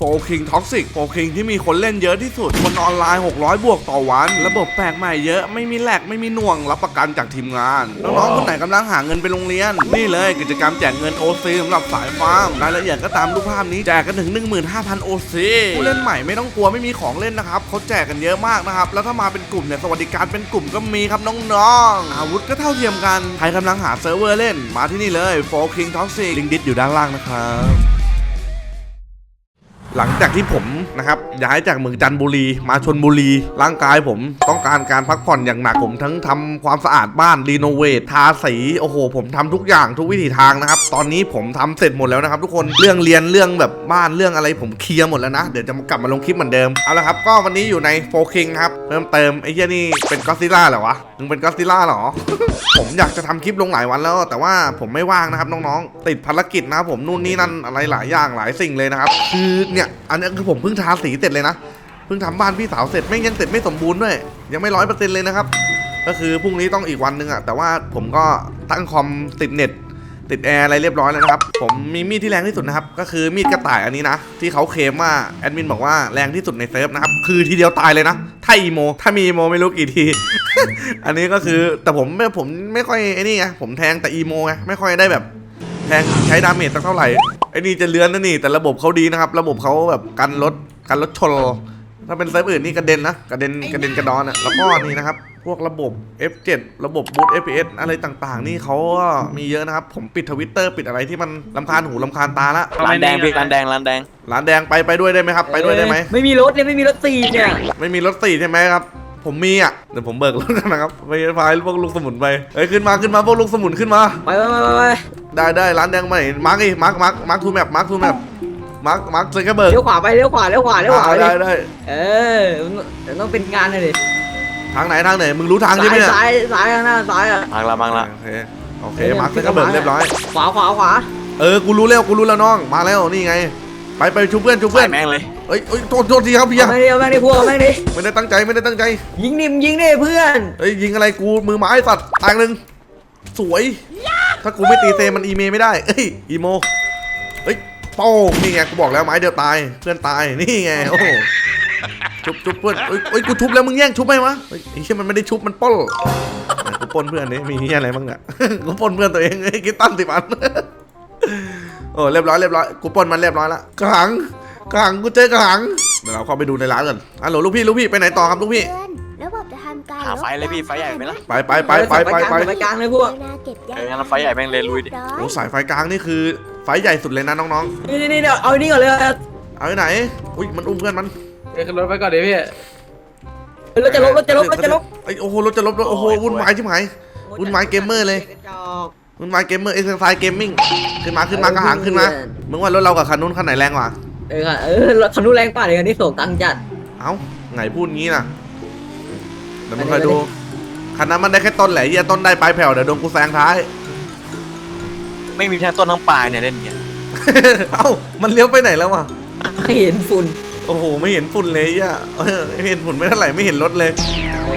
โฟคิงท็อกซิกโฟคิงที่มีคนเล่นเยอะที่สุดคนออนไลน์ 600 บวกต่อวัน ระบบแปลกใหม่เยอะไม่มีแหลกไม่มีหน่วงรับประกันจากทีมงาน น้องๆคนไหนกำลังหาเงินไปโรงเรียน นี่เลยกิจกรรมแจกเงิน OC สำหรับสายฟาร์มรายละเอียดก็ตามรูปภาพนี้แจกกันถึง 15,000 OC ผู้เล่นใหม่ไม่ต้องกลัวไม่มีของเล่นนะครับเขาแจกกันเยอะมากนะครับแล้วถ้ามาเป็นกลุ่มเนี่ยสวัสดิการเป็นกลุ่มก็มีครับน้องๆอาวุธก็เท่าเทียมกันใครกำลังหาเซิร์ฟเวอร์เล่นมาที่นี่เลยโฟคิงท็อกซิกลิงดิสอยู่ด้านล่างนะครับ หลังจากที่ผมนะครับย้ายจากเมืองจันทบุรีมาชนบุรี ร่างกายผมต้องการการพักผ่อนอย่างหนักผมทั้งทำความสะอาดบ้านรีโนเวททาสีโอ้โห ผมทำทุกอย่างทุกวิถีทางนะครับ ตอนนี้ผมทำเสร็จหมดแล้วนะครับทุกคนเรื่องเรียนเรื่องแบบบ้านเรื่องอะไรผมเคลียร์หมดแล้วนะ เดี๋ยวจะกลับมาลงคลิปเหมือนเดิมเอาละครับก็วันนี้อยู่ในโฟคิงครับเพิ่มเติมไอ้เหี้ยนี่เป็นก็ซิล่าเหรอวะมึงเป็นก็ซิล่าเหรอผมอยากจะทำคลิปลงหลายวันแล้ว แต่ว่าผมไม่ว่างนะครับน้องๆ ติดภารกิจนะครับผมนู่นนี่นั่นอะไรหลายอย่างหลายสิ่งเลยนะครับคือเนี่ยอันนี้คือผมเพิ่งทาสีเสร็จเลยนะเพิ่งทำบ้านพี่สาวเสร็จแม่งยังเสร็จไม่สมบูรณ์ด้วยยังไม่ร้อยเปอร์เซ็นต์เลยนะครับ ก็คือพรุ่งนี้ต้องอีกวันหนึงอะแต่ว่าผมก็ตั้งคอมติดเน็ตติดแอร์อะไรเรียบร้อยแล้วนะครับ ผมมีมีดที่แรงที่สุดนะครับ ก็คือมีดกระต่ายอันนี้นะ ที่เขาเคลมว่าแอดมินบอกว่าแรงที่สุดในเซิร์ฟนะครับ คือทีเดียวตายเลยนะ ถ้าอีโม ถ้ามีอีโมไม่รู้กี่ที อันนี้ก็คือแต่ผมไม่ผมไม่ค่อยไอ้นี่ไงผมแทงแต่อีโมไงไม่ค่อยได้แบบ แทงใช้ดาเมจสักเท่าไหร่ นี่จะเลื้อนนะนี่ แต่ระบบเขาดีนะครับ ระบบเขาแบบกันรถกันรถชนถ้าเป็นเซิร์ฟอื่นนี่กระเด็นนะกระเด็นกระเด็นกระดอนอะแล้วก็นี่นะครับ พวกระบบ F7 ระบบบูต FPS อะไรต่างๆ นี่เขาก็มีเยอะนะครับ ผมปิดทวิตเตอร์ปิดอะไรที่มันลำคาญหูลำคาญตาละร้านแดงพี่ร้านแดงร้านแดงร้านแดงไปไปด้วยได้ไหมครับ ไปด้วยได้ไหมไม่มีรถเนี่ยไม่มีรถตีเนี่ยไม่มีรถสี่ใช่ไหมครับ ผมมีอะเดี๋ยวผมเบิกรถกันนะครับไปพายพวกลูกสมุนไปเอ้ยขึ้นมาขึ้นมาพวกลูกสมุนขึ้นมา ไปไปไปไปไปได้ได้ร้านแดงมาไหนมาร์กอีมาร์กมาร์กมาร์กทูแมปมาร์กทูแมปมาร์กมาร์กเซอร์เบิร์กเลี้ยวขวาไปเลี้ยวขวาเลี้ยวขวาเลี้ยวขวาอ่าไปได้ได้เออเดี๋ยวต้องเป็นงานเลยดิทางไหนทางไหนมึงรู้ทางใช่ซ้าไหมยเนี่ยซ้ายซ้ายข้างหน้าซ้ายอะมังละมังละโอเคโอเคมาร์กเซอร์เบิร์กเรียบร้อยขวาขวาขวาเออกูรู้แล้วกูรู้แล้วน้องมาแล้วนี่ไง ไปไปชูเพื่อนชูเพื่เพื่ออนนแม่งเลย เอ้ยเอ้ยโทษโทษทีครับพี่เอาแม่งดิเอาแม่งดิพวกเอาแม่งดิไม่ได้ตั้งใจไม่ได้ตั้งใจยิงดิมงยิงดิเพื่อน เอ้ยยิงอะไรกูมือไม้สัตว์ทางหนึ่งสวย ถ้ากูไม่ตีเซมันอีเมไม่ได้เอ้ยอีโมเอ้ยโป้งนี่ไงกูบอกแล้วไม้เดียวตายเพื่อนตายนี่ไงโอ้โหชุบชุบเพื่อนเอ้ยเอ้ยกูทุบแล้วมึงแย่งชุบไหมวะเฮ้ยไอ้เชี่ยมันไม่ได้ชุบมันปล้นไหนกูปล้นเพื่อนนี่มีเหี้ยอะไรบ้างเนี่ย กูปล้นเพื่อนตัวเองไอ้ยกิตตันสิมัน โอ้เรียบร้อยเรียบร้อยกูปล้นมันเรียบร้อยละกระหัง กระหังกูเจอกระหังเดี๋ยวเราเข้าไปดูในร้านกันฮัลโหลลูกพี่ลูกพี่ไปไหนต่อครับลูกพี่เตือนระบบจะทำการหาไฟเลยพี่ไฟใหญ่ไหมล่ะ ไปไปไปไปไปไปไปกลางเลยพวกนาเก็บแยเอองั้นเราไฟใหญ่แม่งเลยลุยดิร้อโอ้สายไฟกลางนี่คือไฟใหญ่สุดเลยนะน้องนี่นี่นี่เดี๋ยวเอาอันนี่ก่อนเลยๆ เอาไปไหน อุ้ยมันอุ้มเพื่อนมันเดี๋ยวขึ้นรถไปก่อนดิพี่รถจะลบรถจะลบรถจะลบไอยโอ้โหรถจะลบรถโอ้โหวุ่นวายชิบหาย วุ่นวายเกมเมอร์เลย วุ่นวายเกมเมอร์เอ็กซ์ไซส์เกมมิ่งขึ้นมาขึ้นมากระหังขึ้นมามึงว่ารถเรากับคันนู้นคันไหนแรงกว่า เออเออรถคันนู้นแรงกว่าเลยคันนี้ส่งตังค์จัด เอ้าไงพูดงี้น่ะเดี๋ยวมึงคอยดูคันนั้นมันได้แค่ต้นแหละเหี้ยต้นได้ปลายแผ่วเดี๋ยวโดนกูแซงท้าย ไม่มีทั้งต้นทั้งปลายเนี่ยเล่นเนี่ยเอ้ามันเลี้ยวไปไหนแล้ววะไม่เห็นฝุ่น โอ้โหไม่เห็นฝุ่นเลยอะเออไม่เห็นฝุ่นไม่เท่าไหร่ไม่เห็นรถเลย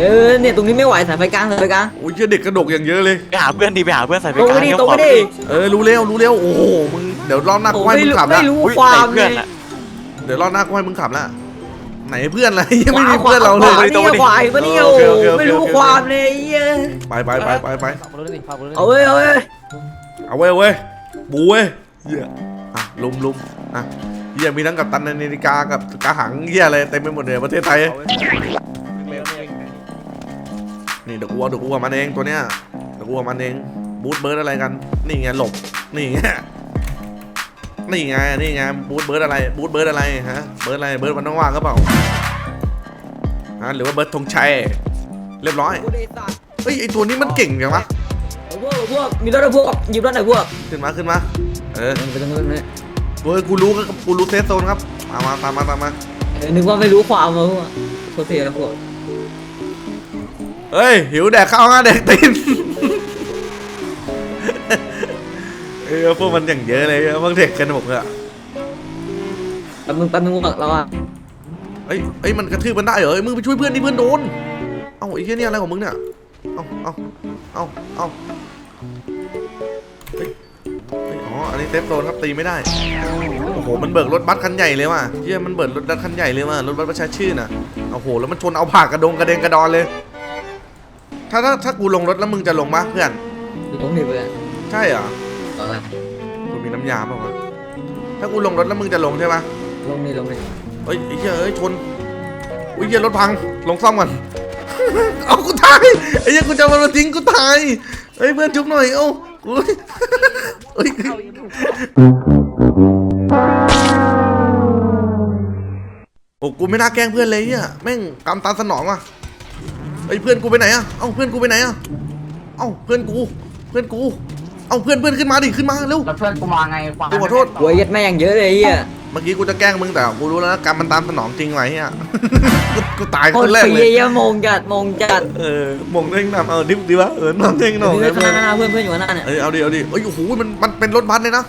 เออเนี่ยตรงนี้ไม่ไหวสายไฟกลางสายไฟกลางโอ้ยเหี้ยเด็กกระดกอย่างเยอะเลย ไปหาเพื่อนดีไปหาเพื่อนใส่ไปตรงกลางไปดิเลี้ยวตรงขไปวาดิเออรู้เร็วรู้เร็วโอ้โหมึงเดี๋ยวรอบหน้ากูให้ไม่มึงรู้ขับไม่แล้วรู้อุ้ยความใส่เพื่อนเลยอะ เดี๋ยวรอบหน้ากูให้มึงขับแล้วไหนเพื่อนอะไรยังไม่มีเพื่อนเราขเลวายนี่ขวาอีกปะเนี่ยโอโอ้เคโหโอเคโอเคไม่รู้ความเลยไอ้เหี้ยไปไปไปไปไปเอาเว้ยเอาเว้ยเอาเว้ยเอาเว้ยบูเว้ยเหี้ยอะลุมลุมอะเหี้ยมีทั้งกับตันนาฬิกากับกระหังเหี้ยอะไรเต็มไปหมดเลยประเทศไทยนี่เดี๋ยวกูเอาเดี๋ยวกูเอามันเองตัวเนี้ยเดี๋ยวกูเอามันเองบูทเบิร์ดอะไรกัน นี่ไงหลบนี่ไง นี่ไงนี่ไงบูทเบิร์ดอะไรบูทเบิร์ดอะไรฮะเบิร์ดอะไรเบิร์ดมันต้องว่างก็เปล่าฮะหรือว่าเบิร์ดธงชัยเรียบร้อยกูได้สัตว์เฮ้ยไอตัวนี้มันเก่งจังวะเอาพวกเอาพวกมีรถเอาพวกหยิบรถหน่อยพวกขึ้นมาขึ้นมาเออไปตรงนู้นเลยเฮ้ยกูรู้ก็กูรู้เซฟโซนครับมามาตามมาตามมาเออนึกว่าไม่รู้ความมาพวกโคตรเสียแล้วพวกเฮ้ยหิวแดกข้าวง่าแดกตีน เออพวกมันอย่างเยอะเลยพวกเด็กกันหมดเลยอะแป๊บนึงแป๊บนึงพวกเราอะเอ้ยเอ้ยมันกระทืบมันได้เหรอเอ้ยมึงไปช่วยเพื่อนดิเพื่อนโดน เอ้าไอ้เหี้ยเนี่ยอะไรของมึงเนี่ย เอ้าเอ้าเอ้าเอ้าเฮ้ยเฮ้ยอ๋อ อันนี้เซฟโซนครับตีไม่ได้ โอ้โห มันเบิกรถบัสคันใหญ่เลยว่ะเฮียมันเบิกรถบัสคันใหญ่เลยว่ะรถบัสประชาชื่นอะโอ้โห แล้วมันชนเอาผ่ากระดงกระเด็นกระดอนเลย ถ้าถ้าถ้ากูลงรถแล้วมึงจะลงมะเพื่อน ลงดิเพื่อน ใช่เหรอ ยาเปล่าวะถ้ากูลงรถแล้วมึงจะลงใช่ปะลงดิลงดิเฮ้ยไอ้เหี้ยเอ้ยชนอุ้ยเหี้ยรถพังลงซ่อมก่อน เอากูตายไอ้เหี้ยกูจะเอามันมาทิ้งกูตายเฮ้ยเพื่อนชุบหน่อยเอ้ากูเฮ้ยโอ้กูไม่น่าแกล้งเพื่อนเลยเนี่ยแม่งกำตามสนองว่ะเฮ้ยเพื่อนกูไปไหนอะเอ้าเพื่อนกูไปไหนอะเอ้าเพื่อนกู เพื่อนกู เอ้าเพื่อนเพื่อนขึ้นมาดิขึ้นมาเร็ว แล้วเพื่อนกูมาไงฟังกูขอโทษหัวยัดแม่งเยอะเลยไอ้เหี้ยเมื่อกี้กูจะแกล้งมึงแต่กูรู้แล้วนะกรรมมันตามสนองจริงไว้เฮียกูกูตายโคคตนรแรกปีเลยเหี้ยมงจัดมงจัดเออมงเด้งนำเอาดิบดีวะเออนำเด้งหน่อยเพื่อนเพื่อนหน้าเพื่อนเพื่อนอยู่ข้างหน้าเนี่ยเออเอาดิเอาดิเอ้ยโอ้โหมันมันเป็นรถบัสเลยนะ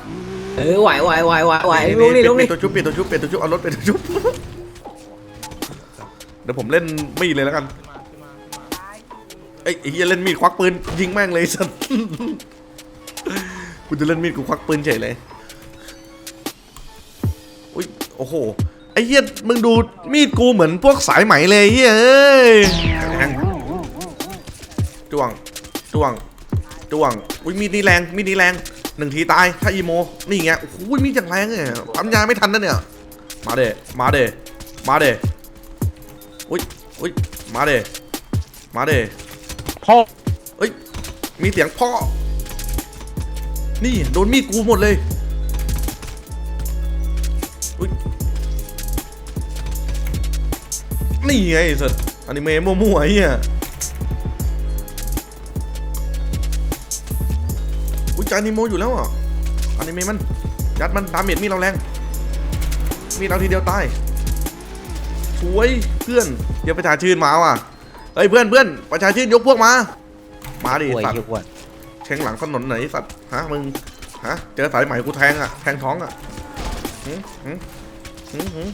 เออไหวไหวไหวไหวไหวลงดิลงเปดิลี่ยนตัวชุบเปลี่ยนตัวชุบเปลี่ยนตัวชุบเอารถเปลี่ยนตัวชุบเดี๋ยวผมเล่นมีดเลยแล้วกันไอ้ยไอ้เฮียเล่นมีดควักปืนยิงแม่งเลยสัส กูจะเล่นมีดกูควักปืนเฉยเลยอุ้ยโอ้โหไอ้เฮียมึงดูมีดกูเหมือนพวกสายไหมเลยเฮียเอ้ยแรงจ้วงจ้วงจ้วงอุ้ยมีดนี่แรงมีดนี่แรงหนึ่งทีตายถ้าอีโมนี่ไงโอ้โหมีดอย่างแรงเลยปั๊มยาไม่ทันนะเนี่ยมาเดมาเดมาเดอุ้ยอุ้ยมาเดมาเดพ่อเอ้ยมีเสียงพ่อ นี่โดนมีดกูหมดเลยนี่ไงสัตว์อนิเมะมั่วๆไอ้เฮียอุ้ยจานิโมอยู่แล้วอะอนิเมะมันยัดมันดาเมจมีดเราแรง มีดเราทีเดียวตายสวยเพื่อนเดี๋ยวประชาชื่นมาว่ะเฮ้ยเพื่อนเพื่อนประชาชื่นยกพวกมา มาดิสัตว์ แทงหลังถนนไหนสัตว์ฮะมึงฮะเจอสายไหมกูแทงอะแทงท้องอะหืมหืมหืมหืม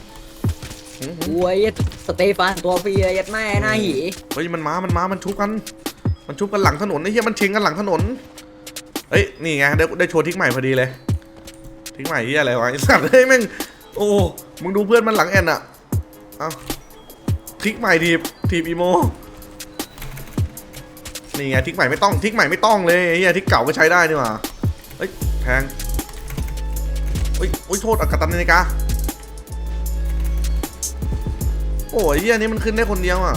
หืมหืมหัวยัดสเตฟานตัวฟรีเลยยัดแม่หน้าหีเฮ้ยมันมา มันมา มันชุบกัน มันชุบกันหลังถนนไอ้เหี้ยมันชิงกันหลังถนนเอ้ยนี่ไงได้ได้โชว์ทิกใหม่พอดีเลยทิกใหม่เหี้ยอะไรวะไอ้สัตว์เฮ้ยแม่งโอ้มึงดูเพื่อนมันหลังแอนอะเอาทิกใหม่ทีบทีบอีโม นี่ไงทิกใหม่ไม่ต้องทิกใหม่ไม่ต้องเลยไอ้เหี้ยทิกเก่าก็ใช้ได้นี่หว่าเฮ้ยแทงเฮ้ยโอ้ยโทษอากาตันนาฬิกาโอ้ยเหี้ยนี่มันขึ้นได้คนเดียวอะ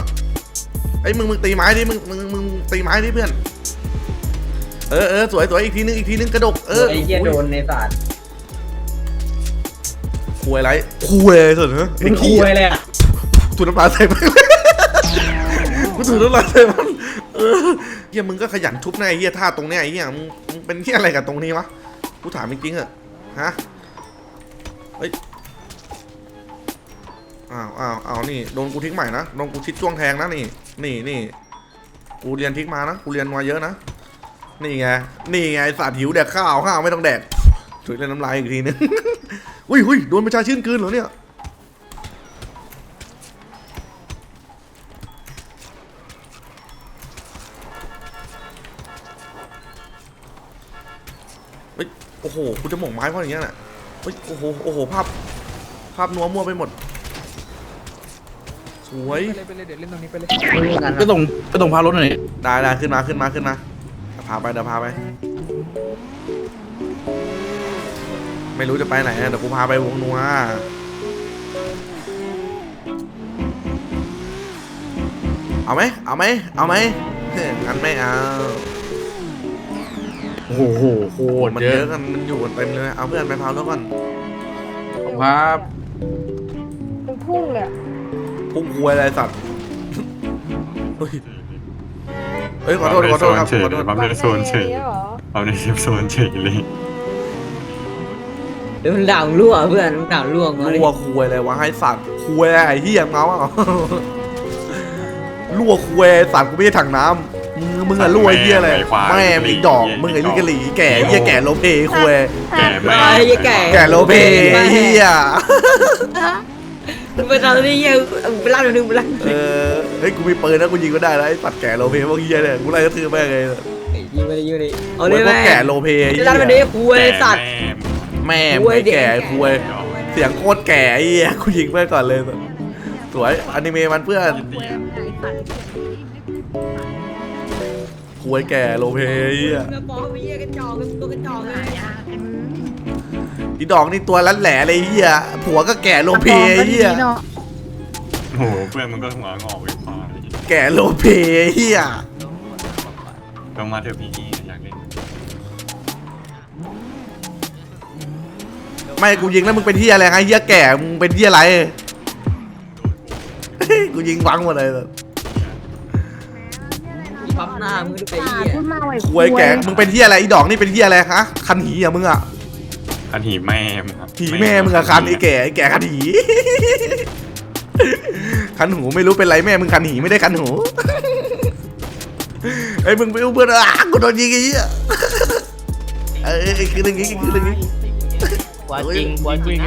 ไอ้ยมึงมึงตีไม้ดิมึงมึงมึงตีไม้ดิเพื่อนเออเออสวยสวยอีกทีนึงอีกทีนึงกระดกเออไอ้เหี้ยโดนในศาสตร์คุยอะไรคุยสุดเหรอมึงคุยเลยอะถูน้ำลายใส่มันกูถูน้ำลายใส่มันเออ เฮียมึงก็ขยันชุบแน่ไอเฮียท่าตรงเนี้ยไอ้เฮียมึงมึงเป็นเฮียอะไรกับตรงนี้วะกูถามจริงๆเหอะฮะเฮ้ยอ้าวอ้าวอ้าวนี่โดนกูทิ้งใหม่นะโดนกูชิดจ้วงแทงนะนี่ นี่นี่กูเรียนทิ้งมานะกูเรียนมาเยอะนะนี่ไงนี่ไงสัตว์หิวแดกข้าวข้าวไม่ต้องแดกช่วยเล่นน้ำลายอีกทีนึง อุ้ยอุ้ยโดนประชาชื่นคืนเหรอเนี่ย เฮ้ยโอ้โหกูจะหม่งไม้เพราะอย่างเงี้ยน่ะเฮ้ยโอ้โหโอ้โหภาพภาพนัวมั่วไปหมด สวยก็ตรงก็ตรงพารถหน่อยได้ได้ขึ้นมาขึ้นมาขึ้นมาเดี๋ยวพาไปเดี๋ยวพาไป ไม่รู้จะไปไหนอะเดี๋ยวกูพาไปวงนัวเอาไหมเอาไหมเอาไหมเฮ้ยงั้นไม่เอา โอ้โหโคตรมันเยเยอะอะกันมันอยู่กันเต็มเลย เอาเพื่อนไปพาวแล้วก่อน ครับมันพุ่งเลยอะพุ่งควยอะไรสัตว์เฮ้ยเฮ้ยขอโทษขอโทษครับขอโทษปั๊มในโซนเฉยแบบเหรอปั๊มในโซนเฉยเลยเดี๋ยวมันด่างรั่วเพื่อนมันด่างรั่วมาเลยรั่วควยอะไรวะให้สัตว์ควยอะไรไอ้เหี้ยเมาอะรั่วควยสัตว์กูไม่ใช่ถังน้ำ มึงมึงอะรั่วไอ้เหี้ยอะไรแม่มีดอกมึงไอ้ลูกกะหรี่แก่ไอ้เหี้ยแก่โลเพควยแก่แม่ไอ้เหี้ยแก่แก่โลเพไอ้เหี้ยมึงไปทำอะไรเหี้ยมึงไปล่าหนึ่งไปล่าเออเฮ้ยกูมีปืนนะกูยิงก็ได้แล้วไอ้สัตว์แก่โลเพพวกเหี้ยเนี่ยกูไล่กระทืบแม่งเลยยิงไปเลยยิงไปเลยเอาเอาเลยพวแม่กแก่โลเพไอ้ไปเหี้ล่ามันได้ยคุยสัตว์แม่คุยไม่เด็กแก่ควยไสียงโคตรแก่ไอ้เหี้ยกูยิงเพื่อนก่อนเลยสวยอนิเมะมันเพื่อน ควยแก่โลเพไอ้เหี้ยกระป๋องมีกระจอกตัวกระจอกเลยอีดอกนี่ตัวรัดแหล่เลยไอ้เหี้ยผัวก็แก่โลเพไอ้เหี้ยโอ้โหเพื่อนมันก็หัวงอกไปฟ้าแก่โลเพไอ้เหี้ยลงมาเถอะพี่อยากเล่นไม่กูยิงแล้วมึงเป็นเหี้ยอะไรไงเหี้ยแก่มึงเป็นเหี้ยอะไรกูยิงวังหมดเลย ปั๊มหน้ามึงดูไปอ่าเหี้ยพูดมาไว้ควยแก่มึงเป็นเหี้ยอะไรอีดอกนี่เป็นเหี้ยอะไรฮะคันหีอะมึงอะคันหีแม่มึงครับหีแม่มึงอะคันไอ้แก่ไอ้แก่คันหีคันหูไม่รู้เป็นไรแม่มึงคันหีไม่ได้คันหูไอ้ยมึงไปอุ้มเพื่อนอะกูโดนยิงไอ้เหี้ยเอ้ยคือเรื่องนี้คือเรื่องนี้ว่าจริงว่าจริง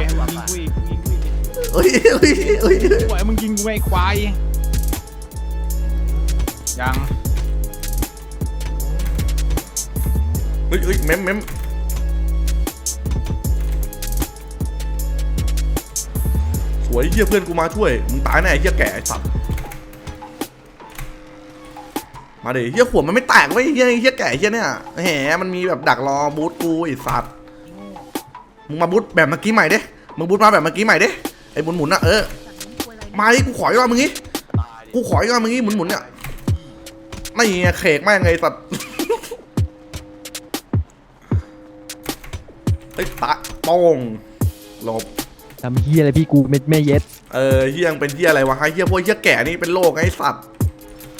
โอ้ยโอ้ยโอ้ยปล่อยมึงยิงกูไอ้ควายยัง ฮ้ยเฮ้ยเม้มเม้มสวยเหี้ยเพื่อนกูมาช่วย มึงตายแน่เหี้ยแก่ไอ้สัตว์มาดิเหี้ยขวดมันไม่แตกเว้เหี้ยเหี้ยแก่เหี้ยเนี่ยแหมมันมีแบบดักรอบูทกูไอ้สัตว์มึงมาบูทแบบเมื่อกี้ใหม่เดิมึงบูทมาแบบเมื่อกี้ใหม่เดิไอ้หมุนหมุนน่ะเออมาดิกูขออีกรอบมึงงี้กูขออีกรอบมึงงี้หมุนหมุนเนี่ยไม่ไงเขกแม่งไงสัตว์ อ้ยตะโป้งหลบ ทำเฮียอะไรพี่กูเม็ดแม่เย็ดเออเฮียงเป็นเฮียอะไรวะไอ้เฮียพวกเฮียแก่นี่เป็นโรคไอ้สัตว์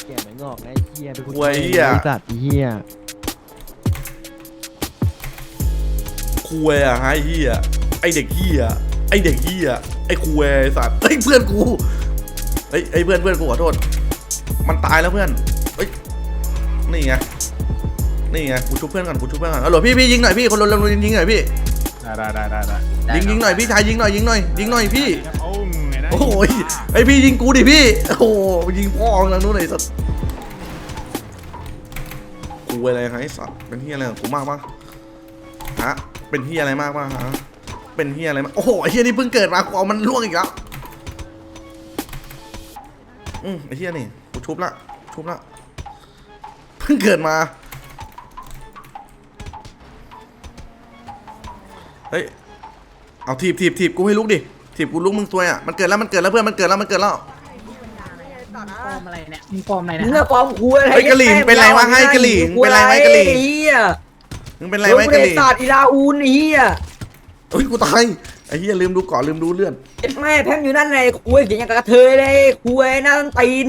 แกไม่งอกนะไอ้เฮียเป็นคนควยเหี้ย ไอ้สัตว์ไอ้เฮียคุยอะฮะไอ้เฮียไอเด็กเฮียไอเด็กเฮียไอคุยไอ้สัตว์เฮ้ยเพื่อนกูเฮ้ยไอยเพื่อนเพื่อนกูขอโทษ มันตายแล้วเพื่อนเฮ้ยนี่ไงนี่ไงกูชุบเพื่อนก่อนกูชุบเพื่อนก่อนเอาหลพี่พี่ยิงหน่อยพี่คนรถยิงยิงหน่อยพี่ ได้ได้ได้ได้ได้ยิงยิงหน่อยพี่ชายยิงหน่อยยิงหน่อยยิงหน่อยพี่ โอ้ยไงนะโอ้ยไอพี่ยิงกูดิพี่โอ้โหยิงพ่อทางนู้นเลยสัตว์กูอะไรฮะไอ้สัตว์เป็นที่อะไรของกูมากปะฮะเป็นที่อะไรมากปะฮะเป็นที่อะไรมากโอ้โหไอ้เฮียนี่เพิ่งเกิดมากูเอามันล่วงอีกแล้วอืมไอ้เฮียนี่กูชุบละชุบละเพิ่งเกิดมา เฮ้ย เอาทีบทีบทีบกูให้ลุกดิ ทีบกูลุกมึงตัวอะ มันเกิดแล้วมันเกิดแล้วเพื่อนมันเกิดแล้วมันเกิดแล้วอะไรเนี่ยมึงฟอร์มอะไรมึเนี่ยงอะปลอมคุยอะไรเฮ้ยกะหรี่เป็นไรวะให้กะหรี่เป็นไรวะกะหรี่เหี้ยมึงเป็นไรไหมกะหรี่ศาสตร์อีลาอูนไอ้เหี้ยเฮ้ยกูตายไอ้เฮียลืมดูก่อนลืมดูเลื่อนเอ็ดแม่แพมอยู่นั่นไงคุยเสียงอย่างกับกระเทยเลยคุยหน้าต้นตีน